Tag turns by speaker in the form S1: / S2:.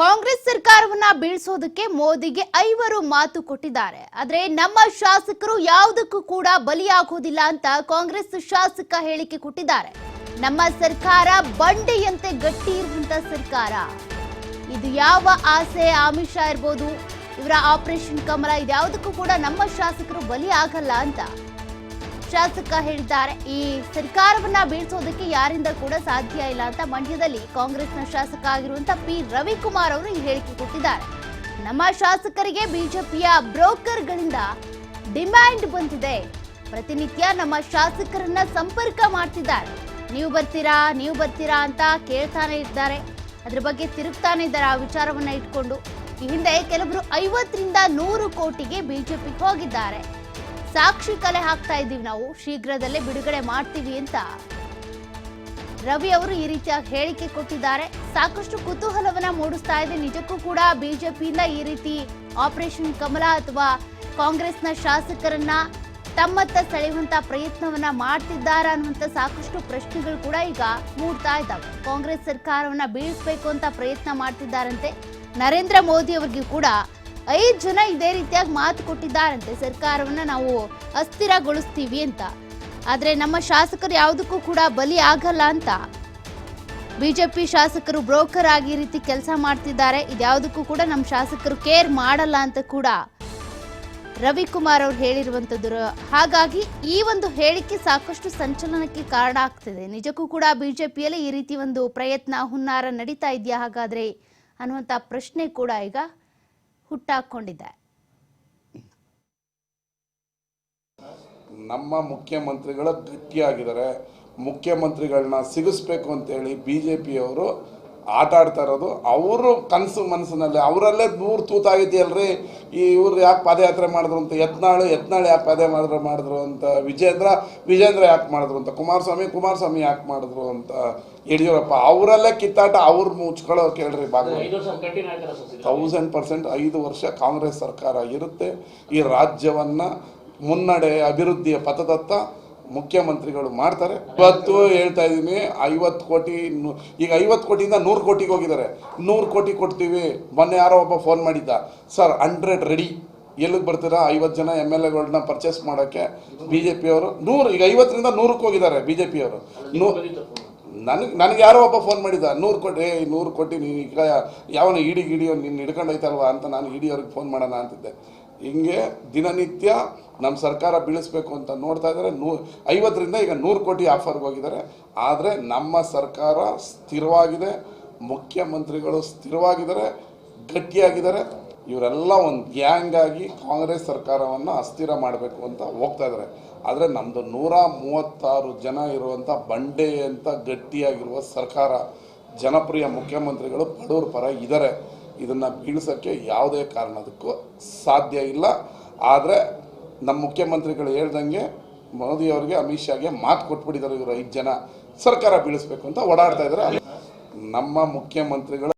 S1: ಕಾಂಗ್ರೆಸ್ ಸರ್ಕಾರವನ್ನ ಬೀಳ್ಸೋದಕ್ಕೆ ಮೋದಿಗೆ ಐವರು ಮಾತು ಕೊಟ್ಟಿದ್ದಾರೆ. ಆದ್ರೆ ನಮ್ಮ ಶಾಸಕರು ಯಾವುದಕ್ಕೂ ಕೂಡ ಬಲಿಯಾಗೋದಿಲ್ಲ ಅಂತ ಕಾಂಗ್ರೆಸ್ ಶಾಸಕ ಹೇಳಿಕೆ ಕೊಟ್ಟಿದ್ದಾರೆ. ನಮ್ಮ ಸರ್ಕಾರ ಬಂಡೆಯಂತೆ ಗಟ್ಟಿ ಇರುವಂತ ಸರ್ಕಾರ. ಇದು ಯಾವ ಆಸೆ ಆಮಿಷ ಇರ್ಬೋದು? ಇವರ ಆಪರೇಷನ್ ಕಮಲ, ಇದ್ಯಾವುದಕ್ಕೂ ಕೂಡ ನಮ್ಮ ಶಾಸಕರು ಬಲಿ ಆಗಲ್ಲ ಅಂತ. ಶಾಸಕ ಹೇಳಿದ್ದಾರೆ. ಈ ಸರ್ಕಾರವನ್ನ ಬೀಳ್ಸೋದಕ್ಕೆ ಯಾರಿಂದ ಕೂಡ ಸಾಧ್ಯ ಇಲ್ಲ ಅಂತ ಮಂಡ್ಯದಲ್ಲಿ ಕಾಂಗ್ರೆಸ್ನ ಶಾಸಕ ಆಗಿರುವಂತ ಪಿ. ರವಿಕುಮಾರ್ ಅವರು ಈ ಹೇಳಿಕೆ ಕೊಟ್ಟಿದ್ದಾರೆ. ನಮ್ಮ ಶಾಸಕರಿಗೆ ಬಿಜೆಪಿಯ ಬ್ರೋಕರ್ಗಳಿಂದ ಡಿಮ್ಯಾಂಡ್ ಬಂದಿದೆ. ಪ್ರತಿನಿತ್ಯ ನಮ್ಮ ಶಾಸಕರನ್ನ ಸಂಪರ್ಕ ಮಾಡ್ತಿದ್ದಾರೆ. ನೀವು ಬರ್ತೀರಾ ನೀವು ಬರ್ತೀರಾ ಅಂತ ಕೇಳ್ತಾನೆ ಇದ್ದಾರೆ. ಅದ್ರ ಬಗ್ಗೆ ತಿರುಗ್ತಾನೆ ಇದ್ದಾರೆ ಆ ವಿಚಾರವನ್ನ ಇಟ್ಕೊಂಡು. ಈ ಹಿಂದೆ ಕೆಲವರು ಐವತ್ತರಿಂದ ನೂರು ಕೋಟಿಗೆ ಬಿಜೆಪಿ ಹೋಗಿದ್ದಾರೆ. ಸಾಕ್ಷಿ ಕಲೆ ಹಾಕ್ತಾ ಇದ್ದೀವಿ ನಾವು. ಶೀಘ್ರದಲ್ಲೇ ಬಿಡುಗಡೆ ಮಾಡ್ತೀವಿ ಅಂತ ರವಿ ಅವರು ಈ ರೀತಿಯಾಗಿ ಹೇಳಿಕೆ ಕೊಟ್ಟಿದ್ದಾರೆ. ಸಾಕಷ್ಟು ಕುತೂಹಲವನ್ನ ಮೂಡಿಸ್ತಾ ಇದೆ. ನಿಜಕ್ಕೂ ಕೂಡ ಬಿಜೆಪಿಯಿಂದ ಈ ರೀತಿ ಆಪರೇಷನ್ ಕಮಲ ಅಥವಾ ಕಾಂಗ್ರೆಸ್ನ ಶಾಸಕರನ್ನ ತಮ್ಮತ್ತ ಸೆಳೆಯುವಂತ ಪ್ರಯತ್ನವನ್ನ ಮಾಡ್ತಿದ್ದಾರೆ ಅನ್ನುವಂತ ಸಾಕಷ್ಟು ಪ್ರಶ್ನೆಗಳು ಕೂಡ ಈಗ ಮೂಡ್ತಾ ಇದ್ದಾವೆ. ಕಾಂಗ್ರೆಸ್ ಸರ್ಕಾರವನ್ನ ಬೀಳಿಸಬೇಕು ಅಂತ ಪ್ರಯತ್ನ ಮಾಡ್ತಿದ್ದಾರಂತೆ. ನರೇಂದ್ರ ಮೋದಿ ಅವರಿಗೂ ಕೂಡ ಐದು ಜನ ಇದೇ ರೀತಿಯಾಗಿ ಮಾತು ಕೊಟ್ಟಿದ್ದಾರಂತೆ. ಸರ್ಕಾರವನ್ನು ನಾವು ಅಸ್ಥಿರಗೊಳಿಸ್ತೀವಿ ಅಂತ. ಆದರೆ ನಮ್ಮ ಶಾಸಕರು ಯಾವುದಕ್ಕೂ ಕೂಡ ಬಲಿ ಆಗಲ್ಲ ಅಂತ. ಬಿಜೆಪಿ ಶಾಸಕರು ಬ್ರೋಕರ್ ಆಗಿ ಈ ರೀತಿ ಕೆಲಸ ಮಾಡ್ತಿದ್ದಾರೆ. ಇದ್ಯಾವುದಕ್ಕೂ ಕೂಡ ನಮ್ಮ ಶಾಸಕರು ಕೇರ್ ಮಾಡಲ್ಲ ಅಂತ ಕೂಡ ರವಿಕುಮಾರ್ ಅವರು ಹೇಳಿರುವಂಥದ್ದು ಹಾಗಾಗಿ ಈ ಒಂದು ಹೇಳಿಕೆ ಸಾಕಷ್ಟು ಸಂಚಲನಕ್ಕೆ ಕಾರಣ ಆಗ್ತಿದೆ. ನಿಜಕ್ಕೂ ಕೂಡ ಬಿಜೆಪಿಯಲ್ಲಿ ಈ ರೀತಿ ಒಂದು ಪ್ರಯತ್ನ ಹುನ್ನಾರ ನಡೀತಾ ಇದೆಯಾ ಹಾಗಾದರೆ ಅನ್ನುವಂಥ ಪ್ರಶ್ನೆ ಕೂಡ ಈಗ ಹುಟ್ಟಾಕೊಂಡಿದೆ
S2: ನಮ್ಮ ಮುಖ್ಯಮಂತ್ರಿಗಳು ಗಟ್ಟಿಯಾಗಿದ್ದಾರೆ. ಮುಖ್ಯಮಂತ್ರಿಗಳನ್ನ ಸಿಗಿಸ್ಬೇಕು ಅಂತೇಳಿ ಬಿ ಜೆ ಪಿಯವರು ಆಟ ಆಡ್ತಾ ಇರೋದು ಅವರು ಕನಸು ಮನಸ್ಸಿನಲ್ಲಿ ಅವರಲ್ಲೇ ನೂರು ತೂತಾಗಿದೆಯಲ್ರಿ ಈ ಇವ್ರು ಯಾಕೆ ಪಾದಯಾತ್ರೆ ಮಾಡಿದ್ರು ಅಂತ ಯತ್ನಾಳು ಯತ್ನಾಳು ಯಾಕೆ ಪಾದ ಮಾಡಿದ್ರು ಮಾಡಿದ್ರು ಅಂತ ವಿಜೇಂದ್ರ ವಿಜೇಂದ್ರ ಯಾಕೆ ಮಾಡಿದ್ರು ಅಂತ ಕುಮಾರಸ್ವಾಮಿ ಕುಮಾರಸ್ವಾಮಿ ಯಾಕೆ ಮಾಡಿದ್ರು ಅಂತ ಯಡಿಯೂರಪ್ಪ ಅವರಲ್ಲೇ ಕಿತ್ತಾಟ ಅವ್ರು ಮುಚ್ಕೊಳ್ಳೋ ಕೇಳ್ರಿ ಭಾಗ
S3: ಥೌಸಂಡ್ ವರ್ಷ ಕಂಟಿನ್ಯೂ ಆಯ್ತಾರ ಸರ್
S2: ತೌಸಂಡ್ ಪರ್ಸೆಂಟ್ ಐದು ವರ್ಷ ಕಾಂಗ್ರೆಸ್ ಸರ್ಕಾರ ಇರುತ್ತೆ. ಈ ರಾಜ್ಯವನ್ನು ಮುನ್ನಡೆ ಅಭಿವೃದ್ಧಿಯ ಪಥದತ್ತ ಮುಖ್ಯಮಂತ್ರಿಗಳು ಮಾಡ್ತಾರೆ. ಇವತ್ತು ಹೇಳ್ತಾ ಇದ್ದೀನಿ ಐವತ್ತು ಕೋಟಿ ಈಗ ಐವತ್ತು ಕೋಟಿಯಿಂದ ನೂರು ಕೋಟಿಗೆ ಹೋಗಿದ್ದಾರೆ. ನೂರು ಕೋಟಿ ಕೊಡ್ತೀವಿ. ಮೊನ್ನೆ ಯಾರೋ ಒಬ್ಬ ಫೋನ್ ಮಾಡಿದ್ದ. ಸರ್ ಹಂಡ್ರೆಡ್ ರೆಡಿ ಎಲ್ಲಿಗೆ ಬರ್ತೀರಾ? ಐವತ್ತು ಜನ ಎಂ ಎಲ್ ಎಗಳನ್ನ ಪರ್ಚೇಸ್ ಮಾಡೋಕ್ಕೆ ಬಿ ಜೆ ಪಿಯವರು ನೂರು ಈಗ ಐವತ್ತರಿಂದ ನೂರಕ್ಕೆ ಹೋಗಿದ್ದಾರೆ ಬಿ ಜೆ ಪಿಯವರು ನೂ ನನಗೆ ನನಗೆ ಯಾರೋ ಒಬ್ಬ ಫೋನ್ ಮಾಡಿದ್ದ. ನೂರು ಕೋಟಿ ಏ ನೂರು ಕೋಟಿ ನೀನು ಈಗ ಯಾವನ ಇಡಿ ಗಿಡಿಯೋ ನಿನ್ನ ಹಿಡ್ಕೊಂಡು ಹೋಯ್ತಲ್ವಾ ಅಂತ ನಾನು ಇಡಿಯವ್ರಿಗೆ ಫೋನ್ ಮಾಡೋಣ ಅಂತಿದ್ದೆ. ಹಿಂಗೆ ದಿನನಿತ್ಯ ನಮ್ಮ ಸರ್ಕಾರ ಬೀಳಿಸ್ಬೇಕು ಅಂತ ನೋಡ್ತಾ ಇದ್ದಾರೆ. ನೂ, ಐವತ್ತರಿಂದ ಈಗ ನೂರು ಕೋಟಿ ಆಫರ್ಗೆ ಹೋಗಿದ್ದಾರೆ. ಆದರೆ ನಮ್ಮ ಸರ್ಕಾರ ಸ್ಥಿರವಾಗಿದೆ. ಮುಖ್ಯಮಂತ್ರಿಗಳು ಸ್ಥಿರವಾಗಿದ್ದಾರೆ. ಗಟ್ಟಿಯಾಗಿದ್ದಾರೆ. ಇವರೆಲ್ಲ ಒಂದು ಗ್ಯಾಂಗ್ ಆಗಿ ಕಾಂಗ್ರೆಸ್ ಸರ್ಕಾರವನ್ನು ಅಸ್ಥಿರ ಮಾಡಬೇಕು ಅಂತ ಹೋಗ್ತಾ ಇದ್ದಾರೆ. ಆದರೆ ನಮ್ಮದು ನೂರ ಮೂವತ್ತಾರು ಜನ ಇರುವಂಥ ಬಂಡೆ ಅಂತ ಗಟ್ಟಿಯಾಗಿರುವ ಸರ್ಕಾರ ಜನಪ್ರಿಯ ಮುಖ್ಯಮಂತ್ರಿಗಳು ಬಡವ್ರ ಪರ ಇದ್ದಾರೆ. ಇದನ್ನು ಬೀಳ್ಸೋಕ್ಕೆ ಯಾವುದೇ ಕಾರಣದಕ್ಕೂ ಸಾಧ್ಯ ಇಲ್ಲ. ಆದರೆ ನಮ್ಮ ಮುಖ್ಯಮಂತ್ರಿಗಳು ಹೇಳ್ದಂಗೆ ಮೋದಿಯವರಿಗೆ ಅಮಿತ್ ಶಾಗೆ ಮಾತು ಕೊಟ್ಬಿಟ್ಟಿದ್ದಾರೆ ಇವರು ಐದು ಜನ. ಸರ್ಕಾರ ಬೀಳಿಸ್ಬೇಕು ಅಂತ ಓಡಾಡ್ತಾ ಇದ್ದಾರೆ. ನಮ್ಮ ಮುಖ್ಯಮಂತ್ರಿಗಳು